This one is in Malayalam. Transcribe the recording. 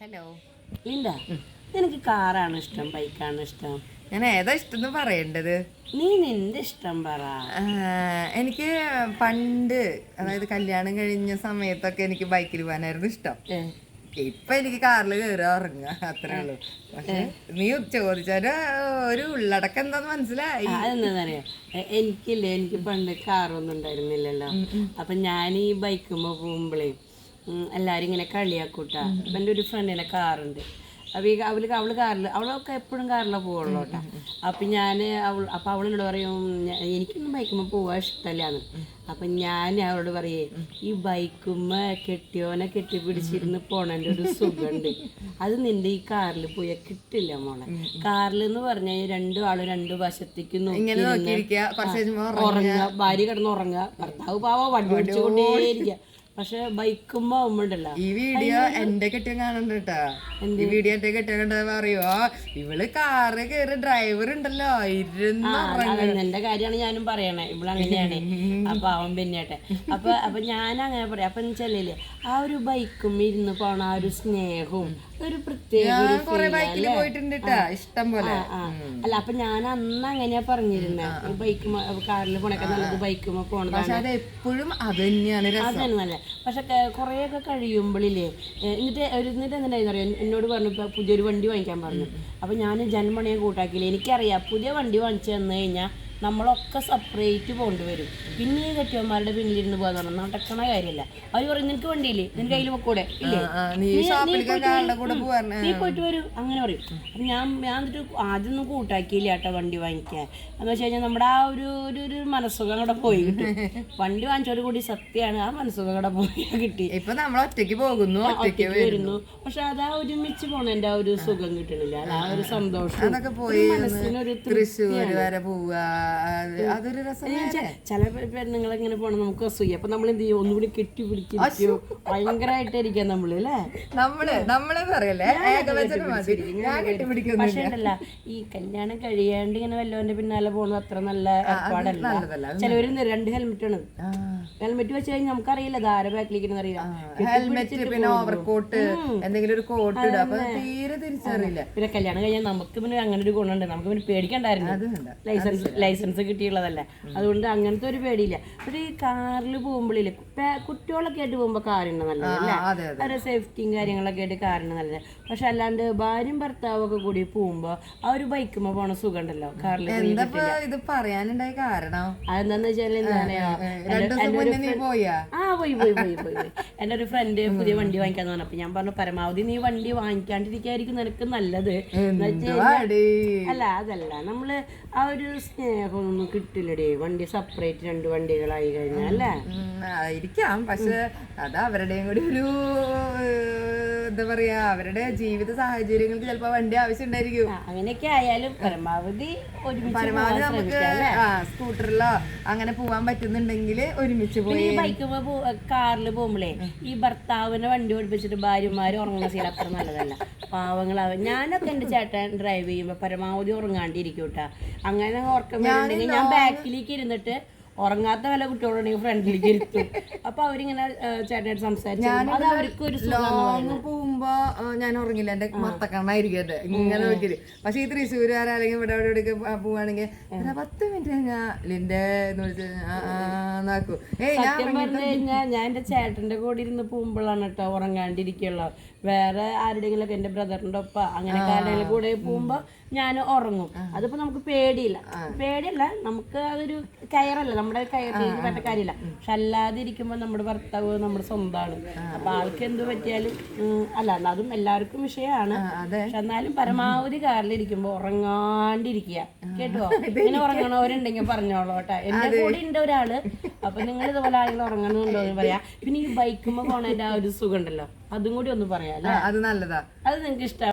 ഹലോ ഇല്ല നിനക്ക് കാറാണ് ഇഷ്ടം? ബൈക്കാണ് ഇഷ്ടം? ഞാൻ ഏതാ ഇഷ്ടം പറയേണ്ടത്? നീ നിന്റെ ഇഷ്ടം പറ. ആ, എനിക്ക് പണ്ട് അതായത് കല്യാണം കഴിഞ്ഞ സമയത്തൊക്കെ എനിക്ക് ബൈക്കിൽ പോകാനായിരുന്നു ഇഷ്ടം. ഇപ്പൊ എനിക്ക് കാറിൽ കയറുക ഇറങ്ങുക അത്രേ ഉള്ളൂ. പക്ഷെ നീ ചോദിച്ചാൽ ഒരു ഉള്ളടക്കം എന്താന്ന് മനസ്സിലായി. അതെന്താന്നറിയാ? അതെന്താന്നറിയോ എനിക്കില്ലേ എനിക്ക് പണ്ട് കാറൊന്നും ഉണ്ടായിരുന്നില്ലല്ലോ. അപ്പൊ ഞാൻ ഈ ബൈക്കുമ്പോ പോകുമ്പോഴേ എല്ലാരും ഇങ്ങനെ കളിയാക്കൂട്ടാ. അപ്പൊ എന്റെ ഒരു ഫ്രണ്ടിനെ കാറുണ്ട്. അപ്പം ഈ അവൾ അവൾ കാറിൽ അവളൊക്കെ എപ്പോഴും കാറിലാണ് പോവുള്ളൂ കേട്ടോ അപ്പം ഞാൻ അവൾ അപ്പം അവളെന്നോട് പറയും "ഞ- എനിക്കൊന്നും ബൈക്കുമ്പോൾ പോകാൻ ഇഷ്ടമല്ലാന്ന് അപ്പം ഞാൻ അവളോട് പറയേ ഈ ബൈക്കുമ്മ കെട്ടിയോനെ കെട്ടി പിടിച്ചിരുന്ന് പോണേന്റെ ഒരു സുഖമുണ്ട് അത് നിന്റെ ഈ കാറിൽ പോയാൽ കിട്ടില്ല മോളെ. കാറിൽ എന്ന് പറഞ്ഞാൽ രണ്ടു ആളും രണ്ടു വശത്തേക്ക് ഉറങ്ങുക. ഭാര്യ കിടന്ന് ഉറങ്ങുക. ഭർത്താവ് പാവ വണ്ടി ഓടിച്ചുകൊണ്ടേയിരിക്കുക പക്ഷെ ബൈക്കുമ്പോ ഉമ്മണ്ടല്ലോ ഈ വീഡിയോ എന്റെ കെട്ടിയ കാണണ്ട കേട്ടാ. ഈ വീഡിയോ എന്റെ കെട്ടിയ കണ്ട അറിയോ? ഇവൾ കാറ് കയറി ഡ്രൈവർ ഉണ്ടല്ലോ. ഇരുന്ന് എന്റെ കാര്യമാണ് ഞാനും പറയണേ. ഇവിടെ അങ്ങനെയാണ്. അപ്പൊ അവൻ പിന്നെട്ടെ അപ്പൊ അപ്പൊ ഞാൻ അങ്ങനെ പറയാം. അപ്പൊ ചെല്ലില്ലേ ആ ഒരു ബൈക്കും ഇരുന്ന് പോണ ആ ഒരു സ്നേഹവും ഒരു പ്രത്യേക ബൈക്കിൽ പോയിട്ടുണ്ട് ഇഷ്ടം പോലെ. അല്ല അപ്പൊ ഞാൻ അന്ന് അങ്ങനെയാ പറഞ്ഞിരുന്നെ. ഈ ബൈക്ക് കാറിൽ പോണൊക്കെ നല്ലത് ബൈക്കുമ്പോ പോണതാണ്. പക്ഷെ അത് എപ്പോഴും അത് തന്നെയാണ് അത് തന്നെ നല്ല പക്ഷെ കുറേയൊക്കെ കഴിയുമ്പോഴില്ലേ എന്നിട്ട് ഒരു എന്നിട്ട് എന്തിനായിരുന്നു അറിയാം? എന്നോട് പറഞ്ഞു ഇപ്പൊ പുതിയൊരു വണ്ടി വാങ്ങിക്കാൻ പറഞ്ഞു. അപ്പൊ ഞാൻ ജന്മണിയെ കൂട്ടാക്കിയില്ല. എനിക്കറിയാം പുതിയ വണ്ടി വാങ്ങിച്ചു തന്നു കഴിഞ്ഞാൽ നമ്മളൊക്കെ സെപ്പറേറ്റ് പോകേണ്ടി വരും പിന്നെ ഈ കെട്ടിയന്മാരുടെ പിന്നിലിരുന്ന് പോകാന്ന് പറഞ്ഞാൽ നടക്കണ കാര്യമല്ല അവർ പറയും നിനക്ക് വണ്ടിയില്ലേ? നിന്റെ കയ്യിൽ ഇല്ലേ? നീ പോയിട്ട് വരും. അങ്ങനെ പറയും. അപ്പം ഞാൻ ഞാൻ എന്നിട്ട് ആദ്യമൊന്നും കൂട്ടാക്കിയില്ല കേട്ടോ വണ്ടി വാങ്ങിക്കാൻ. എന്ന് വെച്ച് കഴിഞ്ഞാൽ നമ്മുടെ ആ ഒരു ഒരു ഒരു മനസ്സുഖം കൂടെ പോയി കിട്ടും. വണ്ടി വാങ്ങിച്ചോട് കൂടി സത്യമാണ്. ആ മനസ്സുഖം കൂടെ പോയി കിട്ടി. ഇപ്പൊ നമ്മൾ ഒറ്റയ്ക്ക് പോകുന്നു ഒറ്റയ്ക്ക് വരുന്നു. പക്ഷെ അത് ആ ഒരുമിച്ച് പോണതിന്റെ ആ ഒരു സുഖം കിട്ടണില്ല. ആ ഒരു സന്തോഷം മനസ്സിനൊരു തൃശ്ശൂർ വരെ പോവാ അത് അതൊരു രസം വേറെ. ചില പെണ്ണുങ്ങൾ ഇങ്ങനെ പോണം നമുക്ക് അസൂയ. അപ്പൊ നമ്മൾ എന്ത് ചെയ്യും? ഒന്നുകൂടി കെട്ടി പിടിക്കും ഭയങ്കരമായിട്ടായിരിക്കാം നമ്മൾ അല്ലേ? നമ്മൾ നമ്മളെ പറയല്ലേ? പക്ഷേ ഈ കല്യാണം കഴിയാണ്ട് ഇങ്ങനെ വല്ലവന്റെ പിന്നാലെ പോകുന്നത് അത്ര നല്ല ഏർപ്പാടല്ല. ചിലവര് രണ്ട് ഹെൽമെറ്റ് ആണ്. ഹെൽമെറ്റ് വെച്ച് കഴിഞ്ഞാൽ നമുക്കറിയില്ല ധാര ബാക്കിലേക്ക് അറിയില്ല. ഹെൽമെറ്റ് പിന്നെ ഓവർ കോട്ട് എന്തെങ്കിലും ഒരു കോട്ട് ഇടുക അപ്പൊ തീരെ തിരിച്ചറിയില്ല. പിന്നെ കല്യാണം കഴിഞ്ഞാൽ നമുക്ക് പിന്നെ അങ്ങനെ ഒരു ഗുണമുണ്ട്. നമുക്ക് പിന്നെ പേടിക്കണ്ടായിരുന്നു. ലൈസൻസ് ലൈസൻസ് ലൈസൻസ് കിട്ടിയുള്ളതല്ലേ? അതുകൊണ്ട് അങ്ങനത്തെ ഒരു പേടിയില്ല. പക്ഷേ ഈ കാറിൽ പോകുമ്പോഴില്ലേ കുട്ടികളൊക്കെ ആയിട്ട് പോകുമ്പോ കാറിന് നല്ലത് അല്ലേ? അവരുടെ സേഫ്റ്റിയും കാര്യങ്ങളൊക്കെ ആയിട്ട് കാറിന് നല്ലത്. പക്ഷെ അല്ലാണ്ട് ഭാര്യയും ഭർത്താവും ഒക്കെ കൂടി പോകുമ്പോ ആ ഒരു ബൈക്കുമ്പോ പോണ സുഖം ഉണ്ടല്ലോ കാറിൽ എന്താ ഇപ്പൊ ഇത് പറയാനുണ്ടായ കാരണം? അതെന്താന്ന് വെച്ചാൽ എന്താ പറയാ ആ പോയി? പോയി പോയി പോയി പോയി എന്റെ ഒരു ഫ്രണ്ട് പുതിയ വണ്ടി വാങ്ങിക്കാന്ന് പറഞ്ഞപ്പോ ഞാൻ പറഞ്ഞു പരമാവധി നീ വണ്ടി വാങ്ങിക്കാണ്ടിരിക്കായിരിക്കും നിനക്ക് നല്ലത്. അല്ല അതല്ല. നമ്മൾ ആ ഒരു സ്നേഹമൊന്നും കിട്ടില്ലടേ. വണ്ടി സെപ്പറേറ്റ് രണ്ട് വണ്ടികളായി കഴിഞ്ഞാൽ അല്ലേ? ഉം, ആയിരിക്കാം പക്ഷെ അത് അവരുടെയും കൂടി ഒരു എന്താ പറയാ അവരുടെ ജീവിത സാഹചര്യങ്ങൾക്ക് ചിലപ്പോ വണ്ടി ആവശ്യം ഉണ്ടായിരിക്കും അങ്ങനെയൊക്കെ ആയാലും പരമാവധി പരമാവധി നമുക്ക് സ്കൂട്ടറിലോ അങ്ങനെ പോവാൻ പറ്റുന്നുണ്ടെങ്കിൽ ഒരുമിച്ച് പോയി കാറിൽ പോകുമ്പോഴേ ഈ ഭർത്താവിനെ വണ്ടി ഓടിപ്പിച്ചിട്ട് ഭാര്യമാര് ഉറങ്ങുന്ന സീൻ അത്ര നല്ലതല്ല. പാവങ്ങളാവ ഞാനൊക്കെ എന്റെ ചേട്ടൻ ഡ്രൈവ് ചെയ്യുമ്പോ പരമാവധി ഉറങ്ങാണ്ടിരിക്കും കേട്ടാ അങ്ങനെ ഉറക്കം ഞാൻ ബാക്കിലേക്ക് ഇരുന്നിട്ട് ഉറങ്ങാത്ത വല്ല കുട്ടികളോടെങ്കിൽ ഫ്രണ്ടിലേക്ക് ഇരുത്തും. അപ്പൊ അവരിങ്ങനെ ചേട്ടനായിട്ട് സംസാരിച്ചു അത് അവർക്ക് ഒരു ലോങ് പോകുമ്പോ ഞാൻ ഉറങ്ങില്ല. എന്റെ മത്തക്കണ്ണായിരിക്കും എന്റെ ഇങ്ങനെ നോക്കിയില്ല പക്ഷെ ഈ തൃശ്ശൂരുകാർ അല്ലെങ്കിൽ ഇവിടെ അവിടെ ഇവിടെയൊക്കെ പോവാണെങ്കിൽ പത്ത് മിനിറ്റ് കഴിഞ്ഞാ ലിന്റെ എന്ന് വിളിച്ച് ആ, ആ, നാക്കൂ ഏയ് ഞാൻ സത്യം പറഞ്ഞു കഴിഞ്ഞാൽ ഞാൻ എന്റെ ചേട്ടന്റെ കൂടെ ഇരുന്ന് പോകുമ്പോഴാണ് കേട്ടോ ഉറങ്ങാണ്ടിരിക്കുള്ള. വേറെ ആരുടെയെങ്കിലും ഒക്കെ എന്റെ ബ്രദറിന്റെ ഒപ്പം അങ്ങനെ ആരുടെയെങ്കിലും കൂടെ പോകുമ്പോ ഞാൻ ഉറങ്ങും. അതിപ്പോ നമുക്ക് പേടിയില്ല. പേടിയല്ല നമുക്ക് അതൊരു കയറല്ല. നമ്മുടെ കയറിലേക്ക് പറ്റ കാര്യമില്ല. പക്ഷെ അല്ലാതെ ഇരിക്കുമ്പോൾ നമ്മുടെ ഭർത്താവ് നമ്മുടെ സ്വന്തമാണ് അപ്പൊ ആൾക്ക് എന്ത് പറ്റിയാലും അല്ല അതും എല്ലാവർക്കും വിഷയമാണ്. പക്ഷെ എന്നാലും പരമാവധി കാറിലിരിക്കുമ്പോ ഉറങ്ങാണ്ടിരിക്കുക. കേട്ടോ? ഇങ്ങനെ ഉറങ്ങണവരുണ്ടെങ്കിൽ പറഞ്ഞോളൂ കേട്ടോ. എന്റെ കൂടെ ഉണ്ട് ഒരാൾ. അപ്പൊ നിങ്ങൾ ഇതുപോലെ ആരെങ്കിലും ഉറങ്ങണമെന്നുണ്ടോ എന്ന് പറയാ. പിന്നെ ഈ ബൈക്കുമ്പോ പോണതിന്റെ ആ ഒരു സുഖം ഉണ്ടല്ലോ അതും കൂടി ഒന്ന് പറയാം അത് നല്ലതാ. അത് നിങ്ങൾക്ക് ഇഷ്ടം